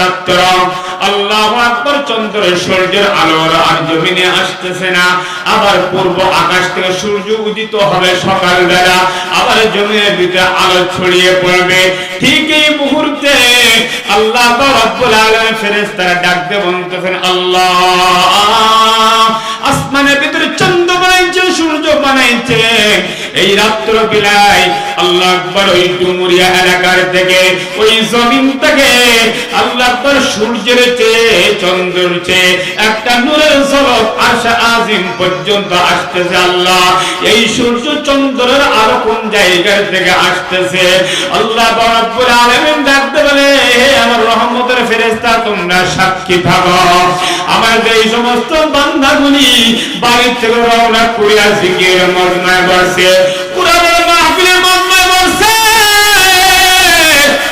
রাত্র আল্লাহ আকবর চন্দ্র সূর্যের আর জমিনে আসতেছে না। আবার পূর্ব আকাশ থেকে সূর্য উদিত হবে সকাল বেলা আবার জমিনের ভিতরে আলো ছড়িয়ে পড়বে। ঠিক এই মুহূর্তে আল্লাহ রব্বুল আলামিন ফেরেশতারা ডাক বলতেছেন, আল্লাহ, আসমানের ভিতরে চন্দ্র এই রাত্র বিলায় আল্লাহ আকবর ওই ডুমুরিয়া এলাকার থেকে ওই জমিন থেকে আল্লাহ আকবর সূর্যের চেয়ে চন্দ্রের চেয়ে একটা নূরের ঝলক আশা আজিম পর্যন্ত আসতেছে আল্লাহ। এই সূর্য চন্দ্রের আরও কোন জায়গার থেকে আসতেছে? আল্লাহ রব্বুল আলামিন ডাকতে বলে ফেরেশতা, তোমরা সাক্ষী থাকো। আমার যে সমস্ত বান্দাগুলি বাড়ির থেকে রওনা করিয়া জিকির মজমায় বসে, কোরআনের মাহফিলের মজমায় বসে।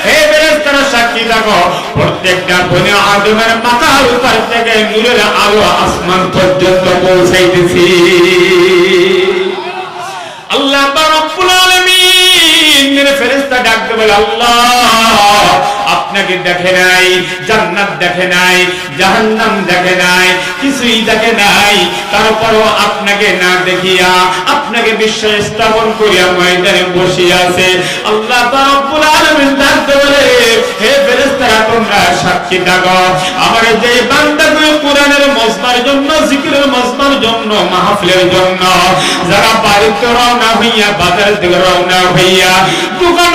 হে ফেরেশতারা, সাক্ষী থাকো। প্রত্যেকটা বনে আদমের মাথার উপর থেকে নূরের আলো আসমান পর্যন্ত পৌঁছাইতেছি। জান্নাত দেখে নাই, জাহান্নাম দেখে নাই, কিছুই দেখে নাই। তারপরও আপনাকে না দেখিয়া, আপনাকে বিশ্বাস স্থাপন করিয়া ময়দানে বসিয়া আছে। আল্লাহ হে ফেরেশতারা, তোমরা সাক্ষী থাকো। আমার যে কোরআনের মজমার জন্য, জিকিরের মজমার জন্য, মাহফিলের জন্য, যারা বাড়িতে রওনা হইয়া বাজার থেকে রওনা হইয়া, দোকান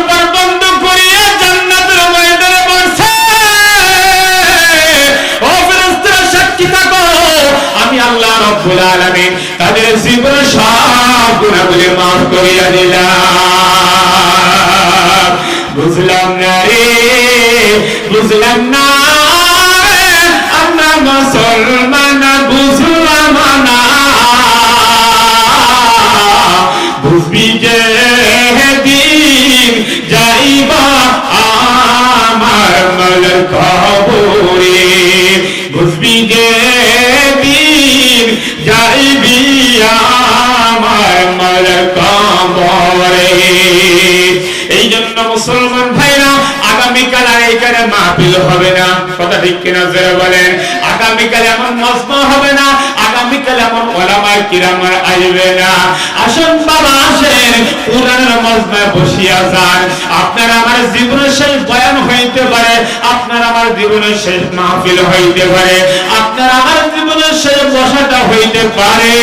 রব্বুল আলামিন, তাদের জীবন সব গুনাহগুলি মাফ করিয়া দিলাম। বুঝলাম না রে, বুঝলাম না। আমরা মুসলমান, বুঝলাম না। বুঝবি যে আমার মল কবরে। বুঝবি যে মুসলমান ভাইরা, আগামীকাল আর এইখানে মাহফিল হবে না। কথা ঠিক কিনা যারা বলেন? আগামীকাল এমন মজমা হবে না, আগামীকাল এমন ওলামা কিরামার আসবে না। আসুন বাবা, আসেন। কোরআনের মজমায় বসিয়া যান। আপনারা আমার জীবনের সেই বয়ান হইতে পারে জীবনের শেষ মাহফিল হইতে পারে, আপনার আমার জীবনের শেষ বসাটা হইতে পারে।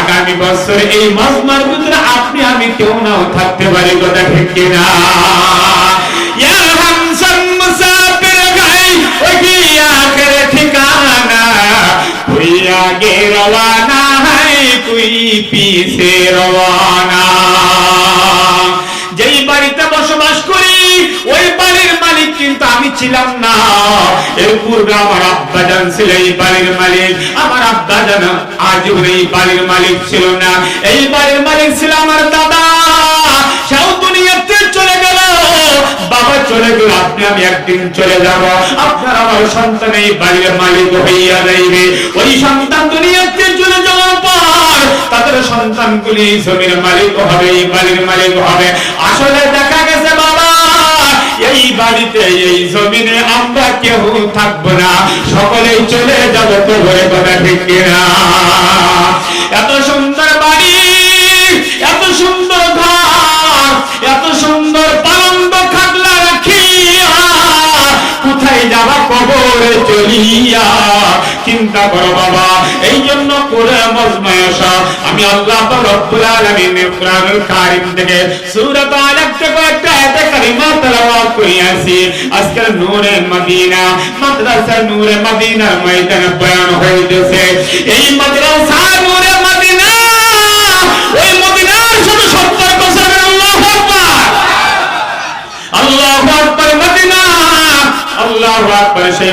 আগামী বছর এই মজমার ভিতরে আপনি, আমি কেউ নাও থাকতে পারি, কথা ঠিক কিনা? তুই যেই বাড়িতে বসবাস কিন্তু আমি ছিলাম না। এর পূর্বে আমার আব্বা জান ছিল এই বাড়ির মালিক। আমার আব্বা জান আজও এই বাড়ির মালিক ছিল না। এই বাড়ির মালিক ছিল আমার দাদা। সেও দুনিয়াতে চলে গেল। বাবা চলে গেল, আপনি, আমি একদিন চলে যাব। আপনার আমার সন্তান এই বাড়ির মালিক হইয়া যাইবে। ওই সন্তান দুনিয়াতে চলে যাওয়ার পর তাদের সন্তানগুলি জমির মালিক হবে, এই বাড়ির মালিক হবে। বাড়িতে এই জমিনে আমরা কেউ থাকব না। সকলেই চলে যাব তো ঘরে কথা ঠিক না এত সুন্দর বাড়ি, এত সুন্দর ঘর, এত সুন্দর পালন্দ খাটলা রাখিয়া কোথায় যাবা কবরে চলিয়া? চিন্তা করো বাবা। এই জন্য করে মজমায় আসা আমি আল্লাহ রব্বুল আলামিনের কোরআনুল কারীম থেকে সূরা আলাক থেকে একটা আয়াতে কারিমা তেলাওয়াত করিয়াছি। আজকে নূরে মদিনা মাদ্রাসা নূরে মদিনার ময়দানে বয়ান হইতেছে। এই মাদ্রাসা নূরে মদিনা, ওই মদিনার সাথে সত্তর বছর আল্লাহু আকবার। আল্লাহু আকবার মদিনা, আল্লাহু আকবার সেই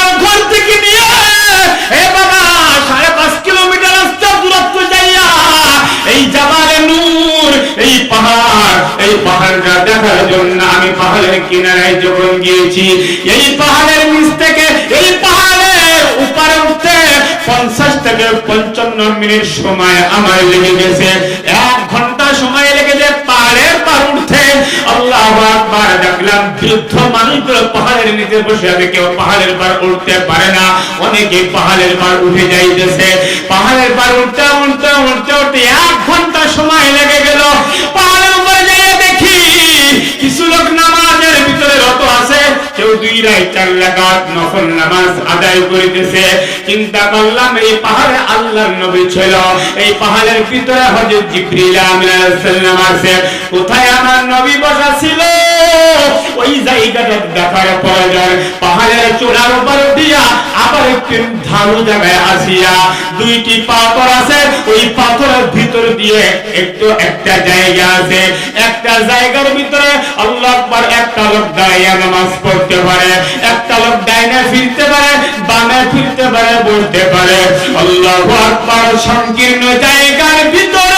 এই জামালে নূর, এই পাহাড়, এই পাহাড়টা দেখার জন্য আমি পাহাড়ের কিনারায় যখন গিয়েছি এই পাহাড়ের নিচ থেকে, এই পাহাড়ের উপরে উঠতে পঞ্চাশ থেকে পঞ্চান্ন মিনিট সময় আমার লেগে গেছে। এক ঘণ্টা সময় পাহাড়ের নিচে উঠতে পারে না। অনেকে পাহাড়ের পার উঠে যাইতেছে। পাহাড়ের পার উঠতে উঠতে উঠতে উঠতে এক ঘণ্টা সময় লেগে গেল। পাহাড়ের উপরে দেখি, কিছু লোক নামাজের চার লাগাত নফল নামাজ আদায় করিতেছে। চিন্তা করলাম, এই পাহাড়ে আল্লাহর নবী ছিল। এই পাহাড়ের ভিতরে হজরত জিব্রিল আমিন আলাইহিস সালাম আছে কোথায় আমার নবী বসা ছিল? ওই জায়গাটা দেখার পাহাড়ের চূড়ার উপর দিয়া আবার একটি জায়গায় আসিয়া দুইটি পাথর আছে, ওই পাথরের ভিতর দিয়ে একটু একটা জায়গা আছে। একটা জায়গার ভিতরে আল্লাহ একটা লোক দাঁড়িয়ে নামাজ পড়তে পারে, একটা লোক ডাইনে ফিরতে পারে, বামে ফিরতে পারে, বলতে পারে, আল্লাহ আকবার সংকীর্ণ জায়গার ভিতরে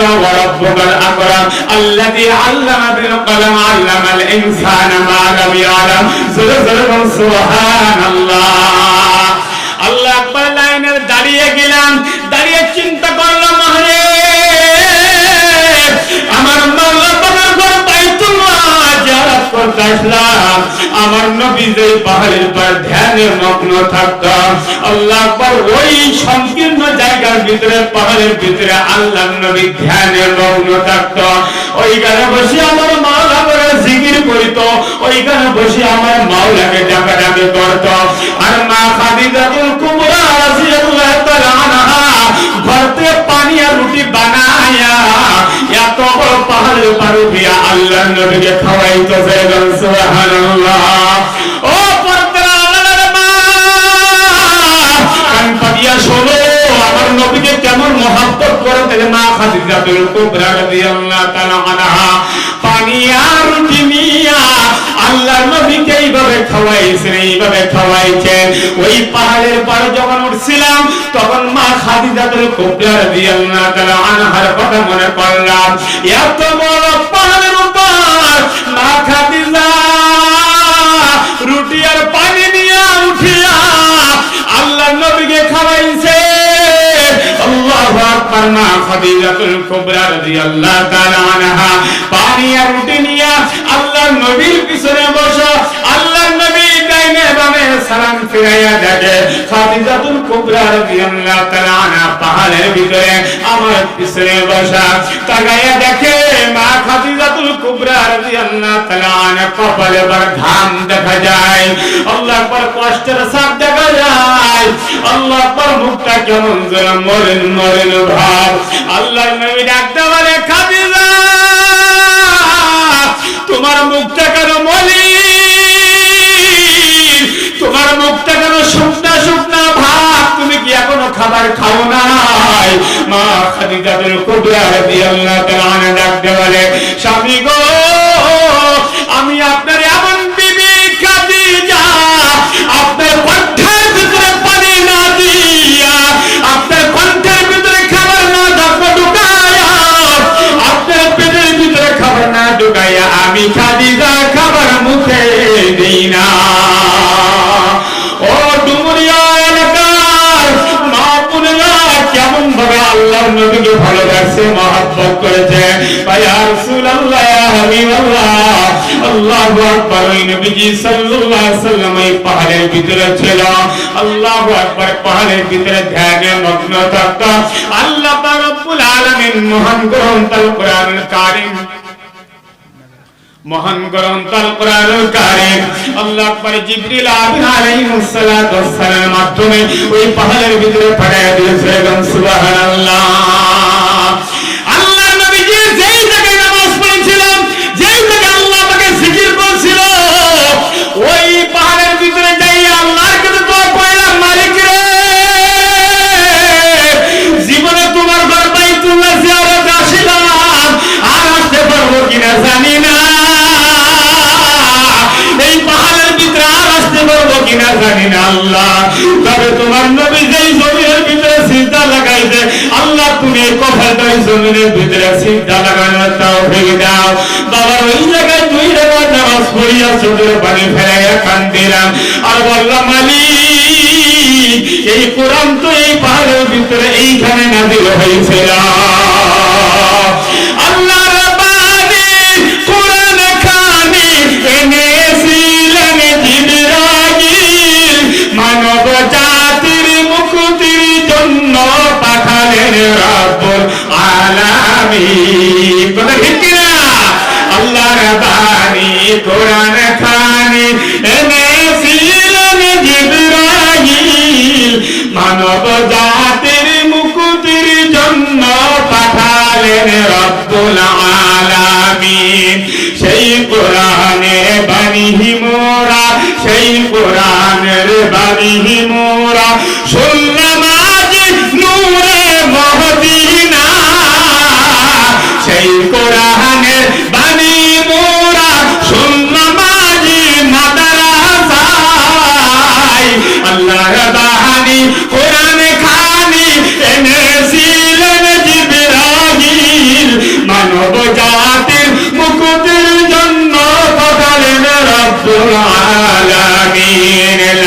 ইকরা ওয়া রাব্বুকাল আকরাম الذي علم بالقلم علم الانسان ما لم يعلم زلزل سبحان الله আল্লাহ আকবার লাইনের দাঁড়িয়ে গেলাম দাঁড়িয়ে চিন্তা করলাম আরে আমার মাওলা বাবার ঘর বাইতুল্লাহ জিয়ারত করতে আসলাম আমার নবী যে পাহাড়ের পর ধ্যানে মগ্ন থাকত। আল্লাহ ওই সংকীর্ণ জায়গার ভিতরে, পাহাড়ের ভিতরে আল্লাহ নবী ধ্যানে মগ্ন থাকত। ওইখানে বসে আমার মাওলা করে জিকির করিত। ওইখানে বসে আমার মাওলাকে ডাকাডাকি করত। আর মা খাদিজাতুল কুবরা রাদিয়াল্লাহু তাআলা আনহা ঘর পানি আর রুটি বানায়া এত বড় পাহাড়ের পারু দিয়া আল্লাহ নবীকে খাওয়াইতেছে সুবহানাল্লাহ। মহাব্বত করে তাহলে মা খাদিজাতুল কুবরা রাদিয়াল্লাহু তাআলা আনহা। পানি আর রুটি নিয়া আল্লাহ নবীকে এইভাবে খাওয়াইছেন এইভাবে খাওয়াইছেন। ওই পাহাড়ের পর যখন উঠছিলাম, তখন মা খাদিজাতুল কুবরা রাদিয়াল্লাহু তাআলা আনহার কথা মনে করলাম এত বড় পাহাড়ের উপর মা খাদিজা খাদিজাতুল কুবরা রাদিয়াল্লাহু তাআলা আনহা। পানি আর রুটি নিয়ে আল্লাহ নবীর পিছনে বসা। আল্লাহ নবী ডাইনে বামে সালাম ফিরাইয়া দেখে, খাদিজাতুল কুবরা রাদিয়াল্লাহু তাআলা আনহা পাহাড়ের ভিতরে আমার পিছনে বসা। তাকাইয়া দেখে, মা খাদিজাতুল কুবরা রাদিয়াল্লাহু তাআলা আনহা কপালে বার ঘাম দেখা যায়। তোমার মুখটা কেন মলিন? তোমার মুখটা কেন শুকনা শুকনা ভাব? তুমি কি এখনও খাবার খাও নাই? মা খাদিজাতুল কুবরা রাদিয়াল্লাহু তাআলা ডাকতে বলে, স্বামী গো করেছে। আর রাসূলুল্লাহ ইয়া হাবিবাল্লাহ আল্লাহু আকবার, ওই নবীজি সাল্লাল্লাহু আলাইহি সাল্লাম এই পাহাড়ের ভিতরে মাধ্যমে ওই পাহাড়ের ভিতরে পাঠিয়ে দিয়েছিলেন। জমিনের ভিতরে সিজদা তাও ভেঙে দাও। বাবা ওই জায়গায় দুই রেখার নামাজ পড়িয়া চোখের পানি ফেলাইয়া কান দিলাম আর বললাম মালি এই কোরআন তো এই পাহাড়ের ভিতরে এইখানে নাজিল হয়েছিল।